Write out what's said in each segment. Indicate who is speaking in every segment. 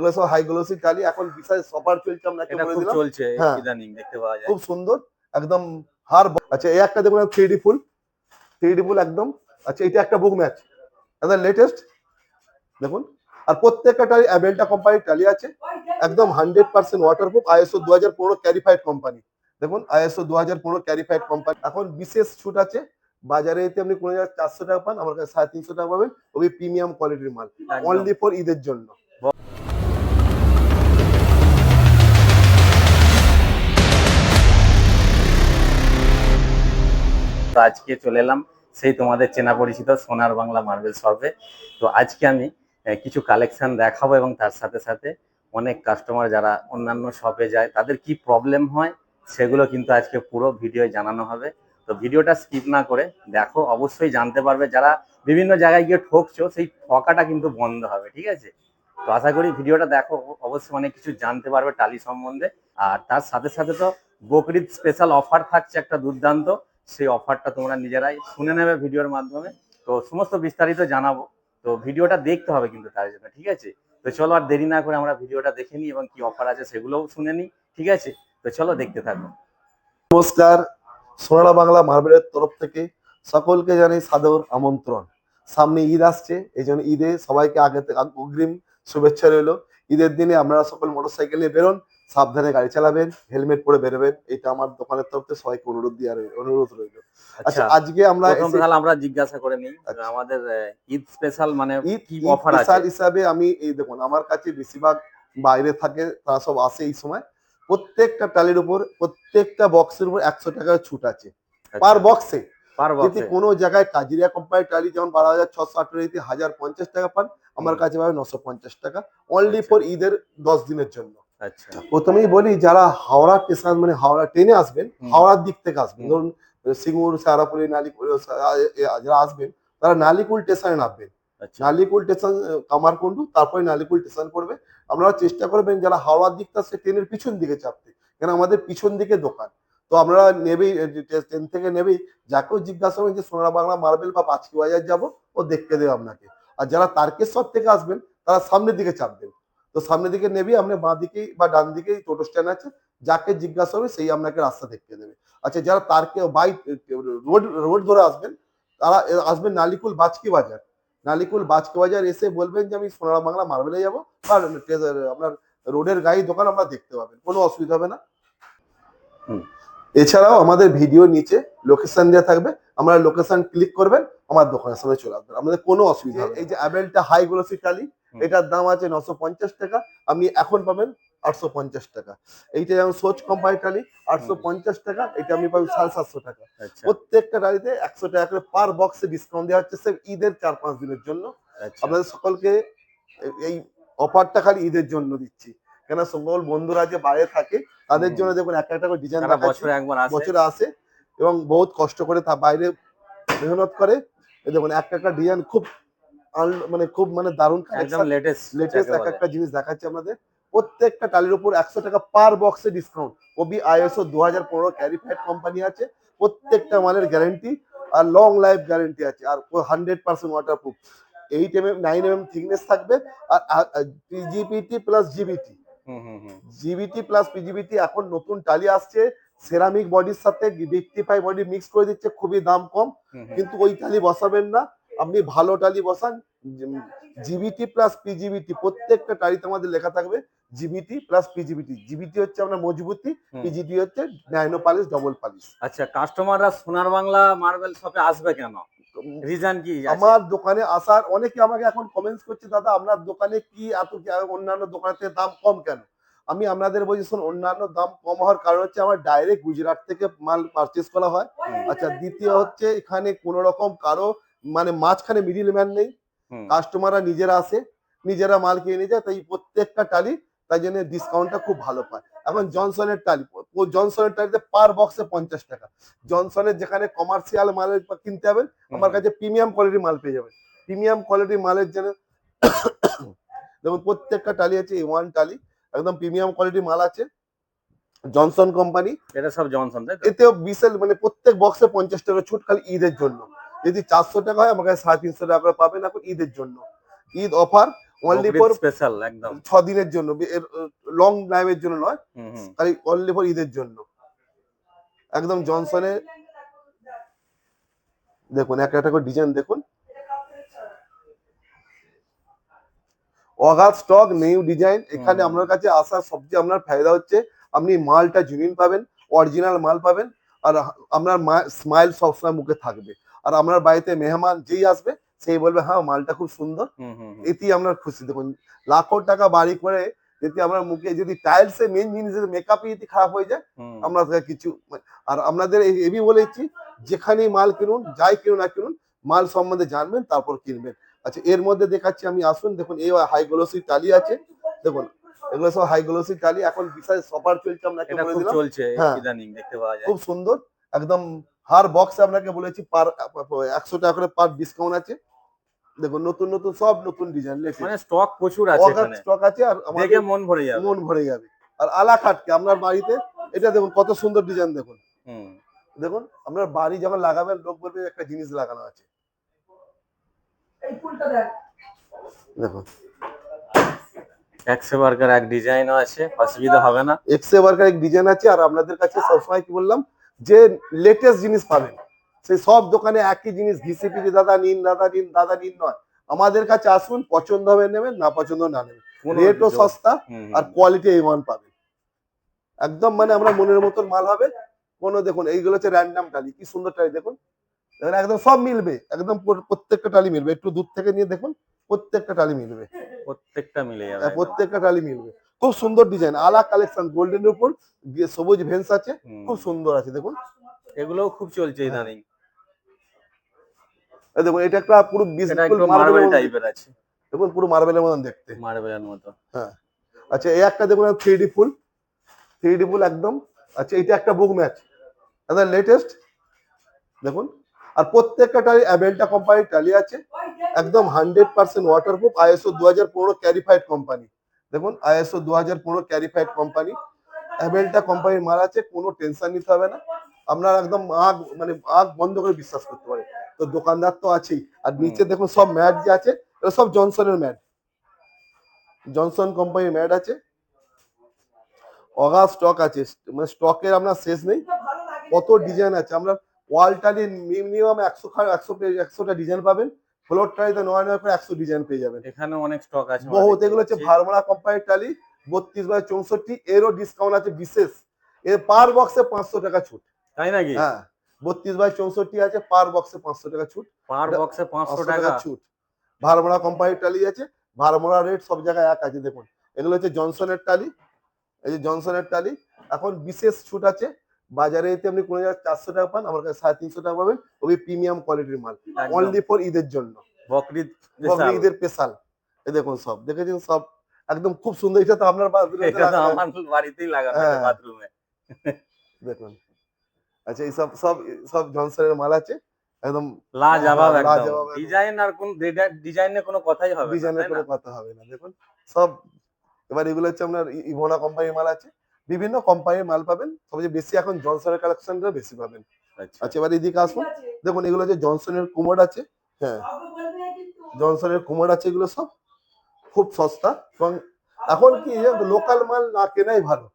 Speaker 1: এগুলো সব high glossy টালি এখন বিশাল সফার চলছে আমরা
Speaker 2: এটা
Speaker 1: বলে
Speaker 2: খুব
Speaker 1: দিলাম।
Speaker 2: চলছে
Speaker 1: হ্যাঁ।
Speaker 2: ইদানিং দেখতে পাওয়া যায়।
Speaker 1: খুব সুন্দর একদম হার আচ্ছা এই একটা দেখুন three D full. Three D full একদম। আচ্ছা এটা একটা বুক ম্যাচ একদম লেটেস্ট দেখুন আর প্রত্যেকটা টালি অ্যাবেলটা কোম্পানির টালি আছে। একদম হান্ড্রেড পার্সেন্ট ওয়াটারপ্রুফ আইএসও দু হাজার পনেরো ক্যারিফাইড কোম্পানি দেখুন আইএসও দু হাজার পনেরো ক্যারিফাইড কোম্পানি এখন বিশেষ ছুট আছে বাজারে এতে আপনি কোনো জায়গায় চারশো টাকা পান আমার কাছে সাড়ে তিনশো টাকা পাবেন। ওই প্রিমিয়াম কোয়ালিটির মাল। অনলি ফর ঈদের জন্য।
Speaker 2: তো আজকে চলে এলাম সেই তোমাদের চেনা পরিচিত সোনার বাংলা মার্বেল শপে তো আজকে আমি কিছু কালেকশন দেখাবো এবং তার সাথে সাথে অনেক কাস্টমার যারা অন্যান্য শপে যায়, তাদের কি প্রবলেম হয় সেগুলো কিন্তু আজকে পুরো ভিডিও জানানো হবে। তো ভিডিওটা স্কিপ না করে দেখো, অবশ্যই জানতে পারবে যারা বিভিন্ন জায়গায় গিয়ে ঠকছো, সেই ঠকাটা কিন্তু বন্ধ হবে, ঠিক আছে? তো আশা করি ভিডিওটা দেখো, অবশ্যই অনেক কিছু জানতে পারবে টালি সম্বন্ধে। আর তার সাথে সাথে তো বকরিদ স্পেশাল অফার থাকছে একটা দুর্দান্ত। সেই অফারটা তোমরা নিজেরাই শুনে নেবে ভিডিওর মাধ্যমে। তো সমস্ত বিস্তারিত জানাব। তো ভিডিওটা দেখতে হবে কিন্তু তার জন্য, ঠিক আছে? তো চলো আর দেরি না করে আমরা ভিডিওটা দেখে নিই এবং কি অফার আছে সেগুলোও শুনে নিই, ঠিক আছে? তো চলো দেখতে থাকো।
Speaker 1: নমস্কার, সোনারা বাংলা মার্বেলের তরফ থেকে সকলকে জানাই সাদর আমন্ত্রণ। সামনে ঈদ আসছে, এই জন্য ঈদে সবাইকে আগে থেকে অগ্রিম শুভেচ্ছা রইল। ঈদের দিনে আপনারা সকল মোটরসাইকেল নিয়ে বেরোন সাবধানে গাড়ি চালাবেন হেলমেট পরে বেরোবেন এটা আমার দোকানের তরফ থেকে সবাইকে অনুরোধ রইল অনুরোধ রইল। আচ্ছা
Speaker 2: আচ্ছা
Speaker 1: আজকে আমরা
Speaker 2: তাহলে আমরা জিজ্ঞাসা করে নিই
Speaker 1: আচ্ছা।
Speaker 2: আমাদের ঈদ স্পেশাল মানে
Speaker 1: ঈদ
Speaker 2: কি অফার
Speaker 1: স্পেশাল হিসাবে আমি এই দেখুন আমার কাছে বেশিরভাগ বাইরে থাকে তারা সব আসে এই সময়। প্রত্যেকটা টালির উপর প্রত্যেকটা বক্সের উপর একশো টাকার ছুট আছে। পার বক্সে
Speaker 2: পার
Speaker 1: যদি
Speaker 2: বক্সে
Speaker 1: কোনো জায়গায় কাজিরিয়া কোম্পানির টালি যেমন বারো হাজার ছশো আঠারো হাজার পঞ্চাশ টাকা পান আমার কাছে পাবে নশো পঞ্চাশ টাকা। অনলি
Speaker 2: আচ্ছা।
Speaker 1: ফর ঈদের দশ দিনের জন্য।
Speaker 2: আচ্ছা
Speaker 1: প্রথমেই বলি যারা হাওড়া স্টেশন মানে হাওড়া ট্রেনে আসবেন হাওড়ার দিক থেকে আসবেন। ধরুন সিঙ্গুর সারাপুরি নালিকুল যারা আসবেন তারা নালিকুল স্টেশনে নামবেন।
Speaker 2: আচ্ছা।
Speaker 1: নালিকুল স্টেশন কামারকুন্ডু তারপরে নালিকুল স্টেশন পড়বে। আপনারা চেষ্টা করবেন যারা হাওড়ার দিকটা সে ট্রেনের পিছন দিকে চাপতে। কেন? আমাদের পিছন দিকে দোকান। তো আপনারা নেবেই ট্রেন থেকে নেবেই। যাকেও জিজ্ঞাসা করবেন যে সোনা বাংলা মার্বেল বা পাঁচকি বাজার যাব ও দেখতে দেবে আপনাকে। আর যারা তারকেশ্বর থেকে আসবেন তারা সামনের দিকে চাপবেন। তো সামনের দিকে নেবেই আপনি বাঁ দিকেই বা ডান দিকেই টোটো স্ট্যান্ড আছে, যাকে জিজ্ঞাসা হবে সেই আপনাকে রাস্তা দেখতে দেবে আচ্ছা যারা তারকে বাই রোড রোড ধরে আসবেন, তারা আসবেন নালিকুল বাজকি বাজার নালিকুল বাজকে বাজার এসে বলবেন যে, আমি সোনারা বাংলা মার্বেলে যাব টে- আপনার রোডের গাড়ি, দোকান আমরা দেখতে পাবেন, কোনো অসুবিধা হবে না। এছাড়াও আমাদের ভিডিও নিচে লোকেশন দেওয়া থাকবে আমরা লোকেশন ক্লিক করবেন, আমার দোকানের সামনে চলে আসবেন আমাদের কোনো অসুবিধা এই যে অ্যাবেলটা হাই গ্লোসি টালি। এটার দাম আছে নশো পঞ্চাশ টাকা আপনি এখন পাবেন আটশো পঞ্চাশ টাকা। এইটা যেমন সোচ কোম্পানি টালি আটশো পঞ্চাশ টাকা এটা আপনি পাবেন সাড়ে সাতশো টাকা।
Speaker 2: আচ্ছা।
Speaker 1: প্রত্যেকটা গাড়িতে একশো টাকা করে পার বক্সে ডিসকাউন্ট দেওয়া হচ্ছে স্যার ঈদের চার পাঁচ দিনের জন্য।
Speaker 2: আচ্ছা।
Speaker 1: আপনাদের সকলকে এই অফারটা খালি ঈদের জন্য দিচ্ছি। কেন সকল বন্ধুরা যে বাইরে থাকে তাদের জন্য দেখুন একটা একটা করে ডিজাইন
Speaker 2: বছরে একবার আসে।
Speaker 1: বছরে আসে এবং বহুত কষ্ট করে তা বাইরে মেহনত করে। দেখুন একটা একটা ডিজাইন খুব মানে খুব মানে দারুণ
Speaker 2: একদম লেটেস্ট
Speaker 1: লেটেস্ট এক একটা জিনিস দেখাচ্ছি আমাদের প্রত্যেকটা টালির উপর একশো টাকা পার বক্সে ডিসকাউন্ট ওবি আইএসও দু হাজার পনেরো ক্যারিফাইড কোম্পানি আছে। প্রত্যেকটা মালের গ্যারেন্টি আর লং লাইফ গ্যারেন্টি আছে। আর hundred percent waterproof eight M M nine M M thickness থাকবে আর PGPT plus GBT GBT plus PGBT এখন নতুন টালি আসছে। সেরামিক বডির সাথে ভিক্টিফাই বডি মিক্স করে দিচ্ছে। খুবই দাম কম। কিন্তু ওই টালি বসাবেন না। আপনি ভালো টালি বসান জিবিটি প্লাস পিজিবিটি প্রত্যেকটা টালিতে আমাদের লেখা থাকবে জিবিটি প্লাস পিজিবিটি। জিবিটি হচ্ছে আপনার মজবুতি। পিজিটি হচ্ছে ন্যানো পালিশ ডবল পালিশ।
Speaker 2: আচ্ছা কাস্টমাররা সোনার বাংলা মার্বেল শপে আসবে কেন? রিজন কি
Speaker 1: আমার দোকানে আসার অনেকে আমাকে এখন কমেন্টস করছে দাদা আপনার দোকানে কি এত অন্যান্য দোকানের থেকে দাম কম কেন? আমি আপনাদের বলছি শোন অন্যান্য দাম কম হওয়ার কারণ হচ্ছে আমার ডাইরেক্ট গুজরাট থেকে মাল পারচেস করা হয়। আচ্ছা দ্বিতীয় হচ্ছে এখানে কোনো রকম কারও মানে মাঝখানে মিডিল ম্যান নেই কাস্টমাররা নিজেরা আসে নিজেরা মাল কিনে নিয়ে যায় তাই প্রত্যেকটা টালি তাই জন্য ডিসকাউন্টটা খুব ভালো পায়। এখন জনসনের টালি জনসনের টালিতে পার বক্সে পঞ্চাশ টাকা। জনসনের যেখানে কমার্শিয়াল মালের কিনতে হবেন আমার কাছে প্রিমিয়াম কোয়ালিটির মাল পেয়ে যাবেন। প্রিমিয়াম কোয়ালিটির মালের জন্য যেমন প্রত্যেকটা টালি আছে ওয়ান টালি একদম প্রিমিয়াম কোয়ালিটির মাল আছে। জনসন কোম্পানি
Speaker 2: এটা সব জনসন তাই
Speaker 1: এতেও বিশাল মানে প্রত্যেক বক্সে পঞ্চাশ টাকা ছুট খালি ঈদের জন্য। যদি চারশো টাকা হয় আমার কাছে সাড়ে তিনশো টাকা করে পাবেন এখন ঈদের জন্য। Eid offer only for
Speaker 2: special একদম।
Speaker 1: ছ দিনের জন্য লং টাইমের জন্য নয় তাই অনলি ফর ঈদের জন্য। একদম জনসনের দেখুন একটা একটা করে ডিজাইন দেখুন। অগাধ স্টক নিউ ডিজাইন এখানে। আপনার কাছে আসার সবচেয়ে আপনার ফায়দা হচ্ছে আপনি মালটা জেনুইন পাবেন অরিজিনাল মাল পাবেন আর আপনার স্মাইল সবসময় মুখে থাকবে। আর আপনার বাড়িতে মেহমান যেই আসবে সেই বলবে হ্যাঁ মালটা খুব সুন্দর। এতেই আপনার খুশি। দেখুন লাখো টাকা বাড়ি করে যদি আপনার মুখে যদি টাইলসে মেন জিনিস মেকআপই যদি খারাপ হয়ে যায় আমরা কিছু আর আপনাদের এবি বলেছি যেখানেই মাল কিনুন যাই কিনুন না কিনুন মাল সম্বন্ধে জানবেন তারপর কিনবেন। আচ্ছা এর মধ্যে দেখাচ্ছি আমি আসুন দেখুন এই হাই গ্লোসি টালি আছে। দেখুন এগুলো সব হাই গ্লোসি টালি এখন বিশাল সফার চলছে
Speaker 2: এটা
Speaker 1: দিলাম।
Speaker 2: চলছে
Speaker 1: হ্যাঁ। খুব সুন্দর একদম হার বক্সে আপনাকে বলেছি পার একশো টাকা করে পার ডিসকাউন্ট আছে। দেখুন নতুন নতুন সব নতুন ডিজাইন
Speaker 2: মানে স্টক প্রচুর আছে এখানে।
Speaker 1: স্টক আছে আর
Speaker 2: দেখে মন ভরে যাবে।
Speaker 1: মন ভরে যাবে। আর আলা খাটকে আপনার বাড়িতে এটা দেখুন কত সুন্দর ডিজাইন দেখুন। দেখুন আপনার বাড়ি যখন লাগাবেন লোক বলবে একটা জিনিস লাগানো আছে। দেখুন।
Speaker 2: একশো বার্গার এক ডিজাইনও আছে অসুবিধা হবে না।
Speaker 1: এক্সে ওয়ার্কার এক ডিজাইন আছে আর আপনাদের কাছে সবসময় কি বললাম যে লেটেস্ট জিনিস পাবেন। সেই সব দোকানে একই জিনিস ঘিসিপি দাদা নিন দাদা নিন দাদা নিন নয়। আমাদের কাছে আসুন পছন্দ হবে নেবেন না পছন্দ না নেবেন। রেটও সস্তা। আর কোয়ালিটি এমন পাবেন। একদম মানে আমরা মনের মতন মাল হবে। কোনো দেখুন এইগুলো হচ্ছে র্যান্ডাম টালি কি সুন্দর টালি দেখুন। দেখুন একদম সব মিলবে। একদম প্রত্যেকটা টালি মিলবে। একটু দূর থেকে নিয়ে দেখুন প্রত্যেকটা টালি মিলবে।
Speaker 2: প্রত্যেকটা মিলে যাবে
Speaker 1: হ্যাঁ, প্রত্যেকটা টালি মিলবে। খুব সুন্দর ডিজাইন আলা কালেকশন গোল্ডেনের উপর সবুজ ভেন্স আছে খুব সুন্দর আছে দেখুন।
Speaker 2: এগুলোও খুব চলছে
Speaker 1: হ্যাঁ।
Speaker 2: ইদানিং।
Speaker 1: দেখুন এটা একটা পুরো
Speaker 2: মার্বেল টাইপের আছে।
Speaker 1: দেখুন পুরো মার্বেলের মতন দেখতে।
Speaker 2: মার্বেলের মতো। হ্যাঁ।
Speaker 1: আচ্ছা এই একটা দেখুন three D full. Three D full একদম। আচ্ছা এটা একটা বুক ম্যাচ একদম লেটেস্ট দেখুন। আর প্রত্যেকটা টালি অ্যাবেলটা কোম্পানির টালি আছে। একদম হান্ড্রেড পার্সেন্ট ওয়াটারপ্রুফ আইএসও দু হাজার পনেরো ক্যারিফাইড কোম্পানি দেখুন আইএসও দু হাজার পনেরো ক্যারিফাইড কোম্পানি অ্যাবেলটা কোম্পানির মাল আছে কোনো টেনশন নিতে হবে না। আপনার একদম আগ মানে আগ বন্ধ করে বিশ্বাস করতে পারে তো দোকানদার তো আছেই। আর নিচে দেখুন সব ম্যাট যে আছে সব জনসনের ম্যাট। জনসন কোম্পানির ম্যাট আছে। অগা স্টক আছে। মানে স্টকের আপনার শেষ নেই। কত ডিজাইন আছে? আমরা ওয়ালটালি মিনিমাম একশো একশো একশোটা ডিজাইন পাবেন। ফ্লোর টালিতে নয় নয় করে একশো ডিজাইন পেয়ে যাবেন।
Speaker 2: এখানে অনেক স্টক আছে
Speaker 1: বহুত এগুলো হচ্ছে
Speaker 2: পাচ্ছি।
Speaker 1: কোম্পানির টালি বত্রিশ বাই চৌষট্টি এরও ডিসকাউন্ট আছে বিশেষ। এর পার বক্সে পাঁচশো টাকা ছুট।
Speaker 2: তাই নাকি?
Speaker 1: হ্যাঁ বত্রিশ বাই চৌষট্টি আছে পার বক্সে পাঁচশো টাকা ছুট।
Speaker 2: পার বক্সে পাঁচশো টাকা।
Speaker 1: ছুট। ভারমারা কোম্পানির টালি আছে। ভারমারা রেট সব জায়গায় এক আছে দেখুন। এগুলো হচ্ছে জনসনের টালি এই যে জনসনের টালি এখন বিশেষ ছুট আছে বাজারে এতে আপনি কোনো জায়গায় চারশো টাকা পান আমার কাছে সাড়ে তিনশো টাকা পাবেন। ওই প্রিমিয়াম কোয়ালিটির মাল। অনলি ফর ঈদের জন্য।
Speaker 2: বকরিদ
Speaker 1: ঈদের স্পেশাল এই দেখুন সব। দেখেছেন সব? একদম খুব সুন্দর। এটা তো আপনার এ
Speaker 2: বাড়িতেই লাগানো
Speaker 1: হ্যাঁ।
Speaker 2: বাথরুমে
Speaker 1: দেখুন। আচ্ছা এই সব সব সব জনসনের মাল আছে? একদম
Speaker 2: লাজবাব
Speaker 1: হ্যাঁ,
Speaker 2: একদম। ডিজাইন আর কোন ডিজাইনের কোনো কথাই হবে
Speaker 1: ডিজাইনের কোনো কথা হবে না। দেখুন সব এবার এগুলো হচ্ছে আপনার ইভোনা কোম্পানির মাল আছে। বিভিন্ন কোম্পানির মাল পাবেন সবচেয়ে বেশি এখন জনসনের কালেকশনটা বেশি পাবেন।
Speaker 2: আচ্ছা।
Speaker 1: আচ্ছা এবার এদিকে আসুন দেখুন এগুলো হচ্ছে জনসনের কুমোড আছে হ্যাঁ জনসনের কুমোড আছে এগুলো সব খুব সস্তা এবং এখন কি লোকাল মাল না কেনাই ভালো।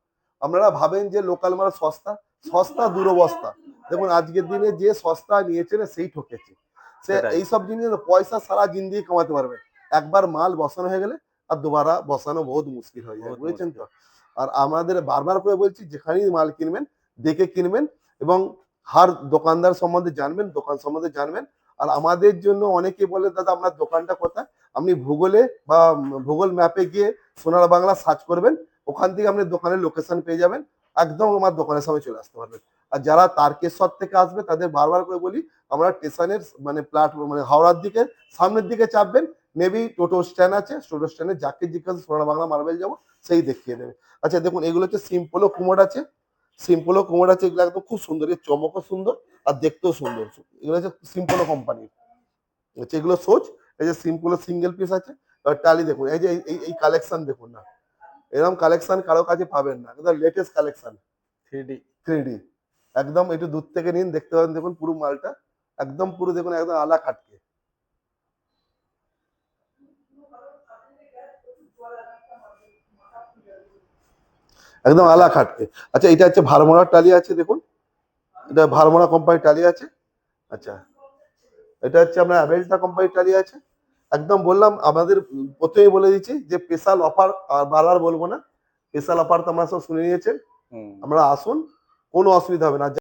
Speaker 1: আপনারা ভাবেন যে লোকাল মাল সস্তা সস্তা দুরবস্থা। দেখুন আজকের দিনে যে সস্তা নিয়েছে না সেই ঠকেছে। সে এইসব জিনিস পয়সা সারা জিন্দিগি কামাতে পারবে। একবার মাল বসানো হয়ে গেলে আর দুবারা বসানো বহুত মুশকিল হয়ে যায় বুঝেছেন তো? আর আমাদের বারবার করে বলছি, যেখানেই মাল কিনবেন, দেখে কিনবেন এবং হার দোকানদার সম্বন্ধে জানবেন, দোকান সম্বন্ধে জানবেন। আর আমাদের জন্য অনেকে বলে, দাদা, আপনার দোকানটা কোথায়? আপনি ভূগোলে বা ভূগোল ম্যাপে গিয়ে সোনার বাংলা সার্চ করবেন, ওখান থেকে আপনি দোকানের লোকেশন পেয়ে যাবেন, একদম আমার দোকানের সামনে চলে আসতে পারবেন। আর যারা তারকেশ্বর থেকে আসবে, তাদের বারবার করে বলি, আমরা স্টেশনের মানে প্ল্যাটফর্ম মানে হাওড়ার দিকে, সামনের দিকে চাপবেন মেবি টোটো স্ট্যান্ড আছে টোটো স্ট্যান্ডে যাকে জিজ্ঞাসা সোনার বাংলা মার্বেল যাব সেই দেখিয়ে দেবে। আচ্ছা দেখুন এগুলো হচ্ছে সিম্পলও কুমোড আছে। সিম্পলও কুমোড আছে এগুলো একদম খুব সুন্দর এর চমকও সুন্দর আর দেখতেও সুন্দর। এগুলো হচ্ছে সিম্পলও কোম্পানির আচ্ছা এগুলো সোচ এই যে সিম্পলও সিঙ্গেল পিস আছে আর টালি দেখুন এই যে এই- কালেকশন দেখুন না। এরকম কালেকশন কারও কাছে পাবেন না একদম লেটেস্ট কালেকশন
Speaker 2: 3D
Speaker 1: থ্রি একদম একটু দূর থেকে নিন দেখতে পাবেন দেখুন পুরো মালটা একদম পুরো দেখুন একদম আলা খাটকে একদম আলা খাটকে আচ্ছা এটা হচ্ছে ভারমোড়ার টালি আছে দেখুন। এটা ভারমোড়া কোম্পানির টালি আছে। আচ্ছা এটা হচ্ছে আপনার অ্যাভেলটা কোম্পানির টালি আছে। একদম বললাম আমাদের প্রথমেই বলে দিচ্ছি যে স্পেশাল অফার আর বারবার বলব না স্পেশাল অফার তো আমরা সব শুনে নিয়েছেন। আমরা আসুন কোনো অসুবিধা হবে না।